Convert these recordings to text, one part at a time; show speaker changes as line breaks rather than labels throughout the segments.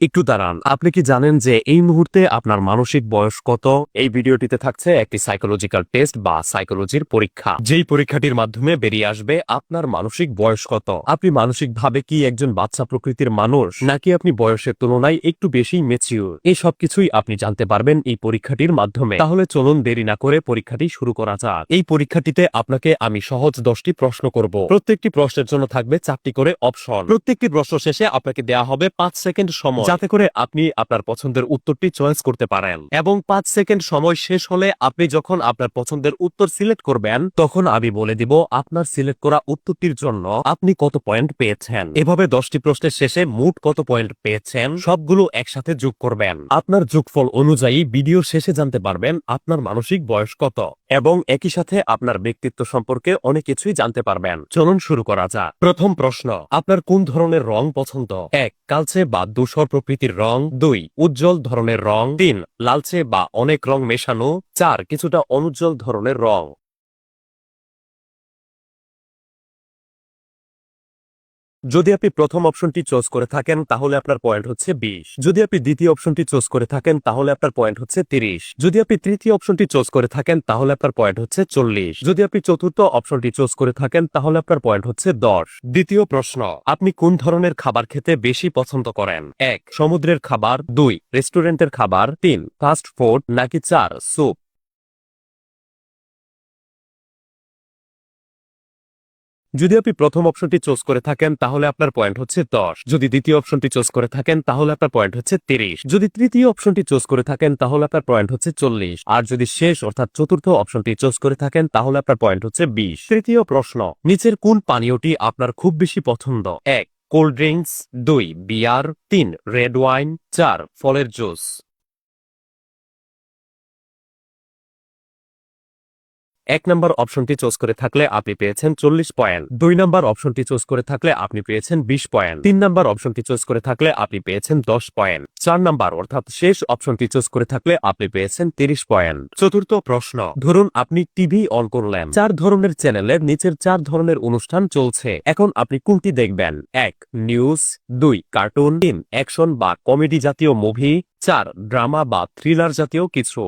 একটু দাঁড়ান। আপনি কি জানেন যে এই মুহূর্তে আপনার মানসিক বয়স কত? এই ভিডিওটিতে থাকছে একটি সাইকোলজিক্যাল টেস্ট বা সাইকোলজির পরীক্ষা। যেই পরীক্ষাটির মাধ্যমে বেরিয়ে আসবে আপনার মানসিক বয়স কত? আপনি মানসিকভাবে কি একজন বাচ্চা প্রকৃতির মানুষ, নাকি আপনি বয়সের তুলনায় একটু বেশি মেচিউর এই সব কিছুই আপনি জানতে পারবেন এই পরীক্ষাটির মাধ্যমে। তাহলে চলুন দেরি না করে পরীক্ষাটি শুরু করা যাক। এই পরীক্ষাটিতে আপনাকে আমি সহজ দশটি প্রশ্ন করব। প্রত্যেকটি প্রশ্নের জন্য থাকবে চারটি করে অপশন প্রত্যেকটি প্রশ্ন শেষে আপনাকে দেয়া হবে পাঁচ সেকেন্ড সময়। যাতে করে আপনি আপনার পছন্দের উত্তরটি চয়েস করতে পারেন। এবং পাঁচ সেকেন্ড সময় শেষ হলে আপনি যখন আপনার পছন্দের উত্তর সিলেক্ট করবেন, তখন আমি বলে দিব আপনার সিলেক্ট করা উত্তরটির জন্য আপনি কত পয়েন্ট পেয়েছেন। এভাবে দশটি প্রশ্নের শেষে মোট কত পয়েন্ট পেয়েছেন, সবগুলো একসাথে যোগ করবেন। আপনার যোগফল অনুযায়ী ভিডিও শেষে জানতে পারবেন আপনার মানসিক বয়স কত। এবং একই সাথে আপনার ব্যক্তিত্ব সম্পর্কে অনেক কিছুই জানতে পারবেন। চলুন শুরু করা যাক। প্রথম প্রশ্ন, আপনার কোন ধরনের রং পছন্দ? এক, কালচে বা ধূসর প্রকৃতির রং দুই, উজ্জ্বল ধরনের রং তিন, লালচে বা অনেক রং মেশানো চার, কিছুটা অনুজ্জ্বল ধরনের রং। যদি আপনি প্রথম অপশনটি চুজ করে থাকেন, তাহলে আপনার পয়েন্ট হচ্ছে বিশ। যদি আপনি দ্বিতীয় অপশনটি চুজ করে থাকেন, তাহলে আপনার পয়েন্ট হচ্ছে তিরিশ। যদি আপনি তৃতীয় অপশনটি চুজ করে থাকেন, তাহলে আপনার পয়েন্ট হচ্ছে চল্লিশ। যদি আপনি চতুর্থ অপশনটি চুজ করে থাকেন, তাহলে আপনার পয়েন্ট হচ্ছে দশ। দ্বিতীয় প্রশ্ন, আপনি কোন ধরনের খাবার খেতে বেশি পছন্দ করেন? এক, সমুদ্রের খাবার। দুই রেস্টুরেন্টের খাবার। তিন ফাস্ট ফুড নাকি চার স্যুপ যদি আপনি প্রথম অপশনটি চুজ করে থাকেন, তাহলে আপনার পয়েন্ট হচ্ছে দশ। যদি দ্বিতীয় অপশনটি চুজ করে থাকেন, তাহলে আপনার পয়েন্ট হচ্ছে তিরিশ। যদি তৃতীয় অপশনটি চুজ করে থাকেন, তাহলে আপনার পয়েন্ট হচ্ছে চল্লিশ। আর যদি শেষ, অর্থাৎ চতুর্থ অপশনটি চুজ করে থাকেন, তাহলে আপনার পয়েন্ট হচ্ছে বিশ। তৃতীয় প্রশ্ন, নিচের কোন পানীয়টি আপনার খুব বেশি পছন্দ? এক, কোল্ড ড্রিঙ্কস। দুই, বিয়ার। তিন, রেড ওয়াইন। চার, ফলের জুস। এক নম্বর অপশনটি চুজ করে থাকলে আপনি পেয়েছেন চল্লিশ পয়েন্ট। দুই নম্বর অপশনটি চুজ করে থাকলে আপনি পেয়েছেন বিশ পয়েন্ট। তিন নম্বর অপশনটি চুজ করে থাকলে আপনি পেয়েছেন দশ পয়েন্ট। চার নম্বর অর্থাৎ শেষ অপশনটি চুজ করে থাকলে আপনি পেয়েছেন তিরিশ পয়েন্ট। চতুর্থ প্রশ্ন, ধরুন আপনি টিভি অন করলেন। চার ধরনের চ্যানেলের নিচের চার ধরনের অনুষ্ঠান চলছে। এখন আপনি কোনটি দেখবেন? এক, নিউজ। দুই, কার্টুন। তিন, অ্যাকশন বা কমেডি জাতীয় মুভি। চার, ড্রামা বা থ্রিলার জাতীয় কিছু।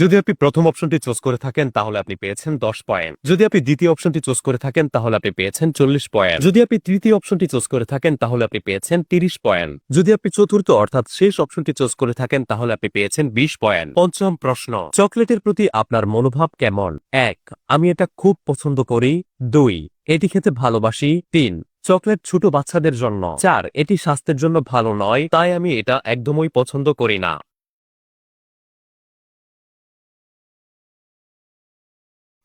যদি আপনি প্রথম অপশনটি চুজ করে থাকেন, তাহলে আপনি পেয়েছেন দশ পয়েন্ট যদি আপনি দ্বিতীয় অপশনটি চুজ করে থাকেন, তাহলে আপনি পেয়েছেন চল্লিশ পয়েন্ট যদি আপনি তৃতীয় অপশনটি চুজ করে থাকেন, তাহলে আপনি পেয়েছেন তিরিশ পয়েন্ট যদি আপনি চতুর্থ, অর্থাৎ শেষ অপশনটি চুজ করে থাকেন, তাহলে আপনি পেয়েছেন বিশ পয়েন্ট পঞ্চম প্রশ্ন, চকলেটের প্রতি আপনার মনোভাব কেমন? এক, আমি এটা খুব পছন্দ করি। দুই, এটি খেতে ভালোবাসি। তিন, চকলেট ছোট বাচ্চাদের জন্য। চার, এটি স্বাস্থ্যের জন্য ভালো নয়। তাই আমি এটা একদমই পছন্দ করি না।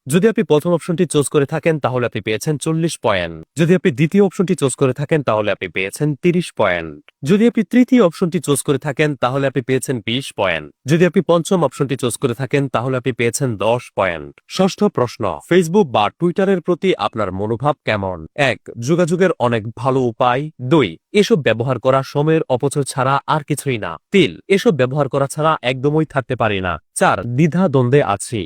যদি আপনি প্রথম অপশনটি চুজ করে থাকেন, তাহলে আপনি পেয়েছেন চল্লিশ পয়েন্ট যদি আপনি দ্বিতীয় অপশনটি চুজ করে থাকেন, তাহলে আপনি পেয়েছেন তিরিশ পয়েন্ট যদি আপনি তৃতীয় অপশনটি চুজ করে থাকেন, তাহলে আপনি পেয়েছেন বিশ পয়েন্ট যদি আপনি পঞ্চম অপশনটি চুজ করে থাকেন, তাহলে আপনি পেয়েছেন দশ পয়েন্ট ষষ্ঠ প্রশ্ন ফেসবুক বা টুইটারের প্রতি আপনার মনোভাব কেমন? এক, যোগাযোগের অনেক ভালো উপায়। দুই, এসব ব্যবহার করা সময়ের অপচয় ছাড়া আর কিছুই না। তিন, এসব ব্যবহার করা ছাড়া একদমই থাকতে পারি না। চার দ্বিধা দ্বন্দ্বে আছি।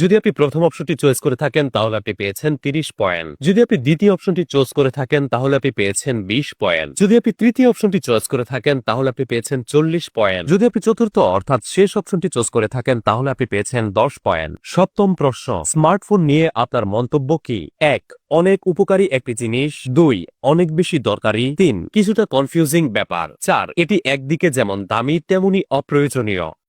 যদি আপনি প্রথম অপশনটি চয়েস করে থাকেন, তাহলে আপনি পেয়েছেন তিরিশ পয়েন্ট যদি আপনি দ্বিতীয় অপশনটি চয়েস করে থাকেন, তাহলে আপনি পেয়েছেন বিশ পয়েন্ট যদি আপনি তৃতীয় অপশনটি চয়েস করে থাকেন, তাহলে আপনি পেয়েছেন চল্লিশ পয়েন্ট যদি আপনি চতুর্থ, অর্থাৎ শেষ অপশনটি চয়েস করে থাকেন, তাহলে আপনি পেয়েছেন দশ পয়েন্ট সপ্তম প্রশ্ন স্মার্টফোন নিয়ে আপনার মন্তব্য কি? এক, অনেক উপকারী একটি জিনিস। দুই, অনেক বেশি দরকারি। তিন, কিছুটা কনফিউজিং ব্যাপার। চার, এটি একদিকে যেমন দামি, তেমনি অপ্রয়োজনীয়।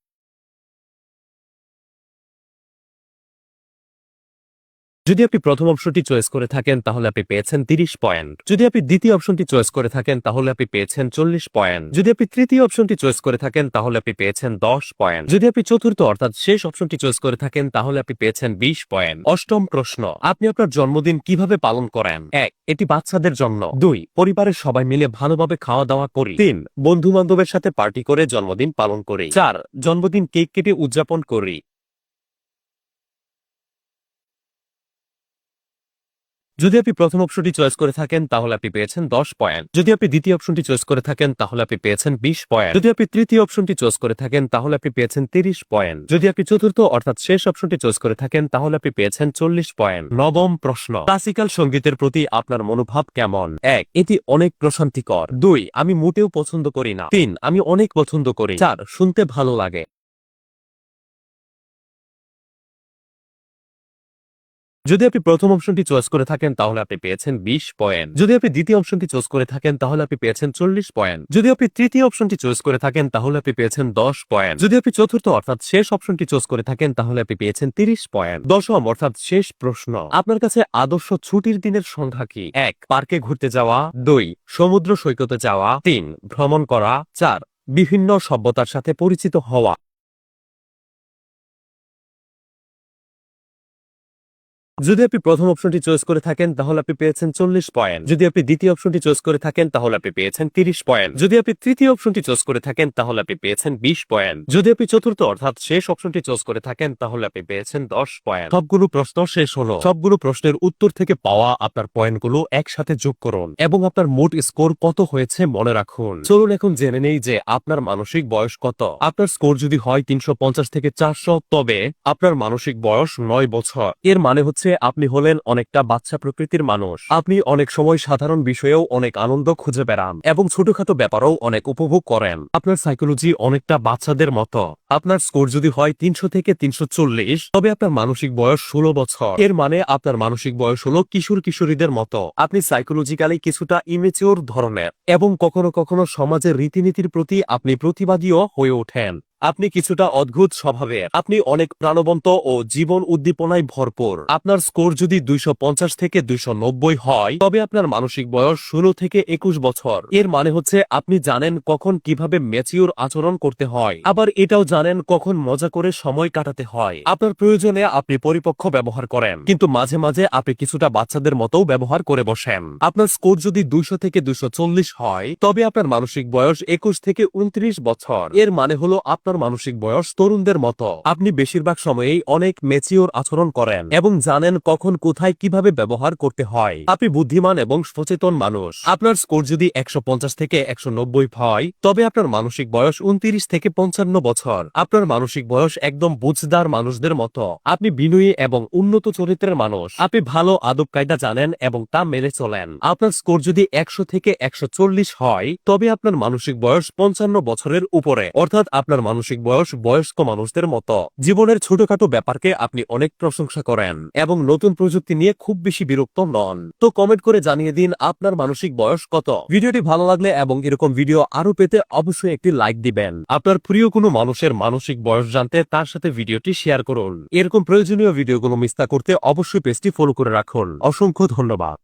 যদি আপনি প্রথম অপশনটি চয়েস করে থাকেন, তাহলে আপনি পেয়েছেন তিরিশ পয়েন্ট। যদি আপনি দ্বিতীয় অপশনটি চয়েস করে থাকেন, তাহলে আপনি পেয়েছেন চল্লিশ পয়েন্ট। যদি আপনি তৃতীয় অপশনটি চয়েস করে থাকেন, তাহলে আপনি পেয়েছেন দশ পয়েন্ট। যদি আপনি চতুর্থ, অর্থাৎ শেষ অপশনটি চয়েস করে থাকেন, তাহলে আপনি পেয়েছেন বিশ পয়েন্ট। অষ্টম প্রশ্ন, আপনি আপনার জন্মদিন কীভাবে পালন করেন? এক, এটি বাচ্চাদের জন্য। দুই, পরিবারের সবাই মিলে ভালোভাবে খাওয়া দাওয়া করি। তিন বন্ধু বান্ধবের সাথে পার্টি করে জন্মদিন পালন করি। চার, জন্মদিন কেক কেটে উদযাপন করি। যদি আপনি প্রথম অপশনটি চয়েস করে থাকেন, তাহলে আপনি পেয়েছেন দশ পয়েন্ট। যদি আপনি দ্বিতীয় অপশনটি চয়েস করে থাকেন, তাহলে আপনি পেয়েছেন বিশ পয়েন্ট। যদি আপনি তৃতীয় অপশনটি চয়েস করে থাকেন, তাহলে আপনি পেয়েছেন তিরিশ পয়েন্ট। যদি আপনি চতুর্থ, অর্থাৎ শেষ অপশনটি চয়েস করে থাকেন, তাহলে আপনি পেয়েছেন চল্লিশ পয়েন্ট। নবম প্রশ্ন। ক্লাসিক্যাল সঙ্গীতের প্রতি আপনার মনোভাব কেমন? এক, এটি অনেক প্রশান্তিকর। দুই, আমি মোটেও পছন্দ করি না। তিন, আমি অনেক পছন্দ করি। চার, শুনতে ভালো লাগে। যদি আপনি প্রথম অপশনটি চয়েস করে থাকেন, তাহলে আপনি পেয়েছেন বিশ পয়েন্ট। যদি আপনি দ্বিতীয় অপশনটি চয়েস করে থাকেন, তাহলে আপনি পেয়েছেন চল্লিশ পয়েন্ট। যদি আপনি তৃতীয় অপশনটি চয়েস করে থাকেন, তাহলে আপনি পেয়েছেন দশ পয়েন্ট। যদি আপনি চতুর্থ অর্থাৎ শেষ অপশনটি চয়েস করে থাকেন, তাহলে আপনি পেয়েছেন তিরিশ পয়েন্ট। দশম অর্থাৎ শেষ প্রশ্ন। আপনার কাছে আদর্শ ছুটির দিনের সংখ্যা কি? এক, পার্কে ঘুরতে যাওয়া। দুই, সমুদ্র সৈকতে যাওয়া। তিন, ভ্রমণ করা। চার, বিভিন্ন সভ্যতার সাথে পরিচিত হওয়া। যদি আপনি প্রথম অপশনটি চয়েস করে থাকেন, তাহলে আপনি পেয়েছেন চল্লিশ পয়েন্ট যদি আপনি দ্বিতীয় অপশনটি চয়েস করে থাকেন, তাহলে আপনি পেয়েছেন তিরিশ পয়েন্ট যদি আপনি তৃতীয় অপশনটি চয়েস করে থাকেন, তাহলে আপনি পেয়েছেন বিশ পয়েন্ট যদি আপনি চতুর্থ, অর্থাৎ শেষ অপশনটি চয়েস করে থাকেন, তাহলে আপনি পেয়েছেন দশ পয়েন্ট সবগুলো প্রশ্ন শেষ হলো। সবগুলো প্রশ্নের উত্তর থেকে পাওয়া আপনার পয়েন্টগুলো একসাথে যোগ করুন এবং আপনার মোট স্কোর কত হয়েছে মনে রাখুন। চলুন এখন জেনে নেই যে আপনার মানসিক বয়স কত। আপনার স্কোর যদি হয় তিনশো পঞ্চাশ থেকে চারশো, তবে আপনার মানসিক বয়স নয় বছর। এর মানে হচ্ছে আপনি হলেন অনেকটা বাচ্চা প্রকৃতির মানুষ। আপনি অনেক সময় সাধারণ বিষয়েও অনেক আনন্দ খুঁজে বেড়ান এবং ছোটখাটো ব্যাপারেও অনেক উপভোগ করেন। আপনার সাইকোলজি অনেকটা বাচ্চাদের মতো। আপনার স্কোর যদি হয় তিনশো থেকে তিনশো চল্লিশ, তবে আপনার মানসিক বয়স ষোলো বছর। এর মানে আপনার মানসিক বয়স হলো কিশোর কিশোরীদের মতো। আপনি সাইকোলজিক্যালি কিছুটা ইমেচিওর ধরনের এবং কখনো কখনো সমাজের রীতিনীতির প্রতি আপনি প্রতিবাদীও হয়ে ওঠেন। আপনি কিছুটা অদ্ভুত স্বভাবের। আপনি অনেক প্রাণবন্ত ও জীবন উদ্দীপনায় ভরপুর। আপনার স্কোর যদি দুইশো পঞ্চাশ থেকে দুইশো নব্বই হয়, তবে আপনার মানসিক বয়স ষোলো থেকে একুশ বছর। এর মানে হচ্ছে আপনি জানেন কখন কীভাবে ম্যাচিউর আচরণ করতে হয়। আবার এটাও জানেন কখন মজা করে সময় কাটাতে হয়। আপনার প্রয়োজনে আপনি পরিপক্ষ ব্যবহার করেন। কিন্তু মাঝে মাঝে আপনি কিছুটা বাচ্চাদের মতো ব্যবহার করে বসেন। আপনার স্কোর যদি দুইশো থেকে দুইশো চল্লিশ হয়, তবে আপনার মানসিক বয়স একুশ থেকে উনত্রিশ বছর। এর মানে হলো আপনার মানসিক বয়স তরুণদের মতো। আপনি বেশিরভাগ সময়েই অনেক মেচিওর আচরণ করেন এবং জানেন কখন কোথায় কীভাবে ব্যবহার করতে হয়। আপনি বুদ্ধিমান এবং সচেতন মানুষ। আপনার স্কোর যদি একশো পঞ্চাশ থেকে একশো নব্বই হয়, তবে আপনার মানসিক বয়স উনত্রিশ থেকে পঞ্চান্ন বছর। আপনার মানসিক বয়স একদম বুঝদার মানুষদের মতো। আপনি বিনয়ী এবং উন্নত চরিত্রের মানুষ। আপনি ভালো আদব কায়দা জানেন এবং তা মেনে চলেন। আপনার স্কোর যদি একশো থেকে একশো চল্লিশ হয়, তবে আপনার মানসিক বয়স পঞ্চান্ন বছরের উপরে। অর্থাৎ আপনার মানসিক বয়স, বয়স্ক মানুষদের মতো জীবনের ছোটখাটো ব্যাপারকে আপনি অনেক প্রশংসা করেন এবং নতুন প্রযুক্তি নিয়ে খুব বেশি বিরক্ত নন। তো কমেন্ট করে জানিয়ে দিন আপনার মানসিক বয়স কত। ভিডিওটি ভালো লাগলে এবং এরকম ভিডিও আরও পেতে অবশ্যই একটি লাইক দিবেন। আপনার প্রিয় কোনো মানুষের মানসিক বয়স জানতে তার সাথে ভিডিওটি শেয়ার করুন। এরকম প্রয়োজনীয় ভিডিওগুলো মিস না করতে অবশ্যই পেজটি ফলো করে রাখুন। অসংখ্য ধন্যবাদ।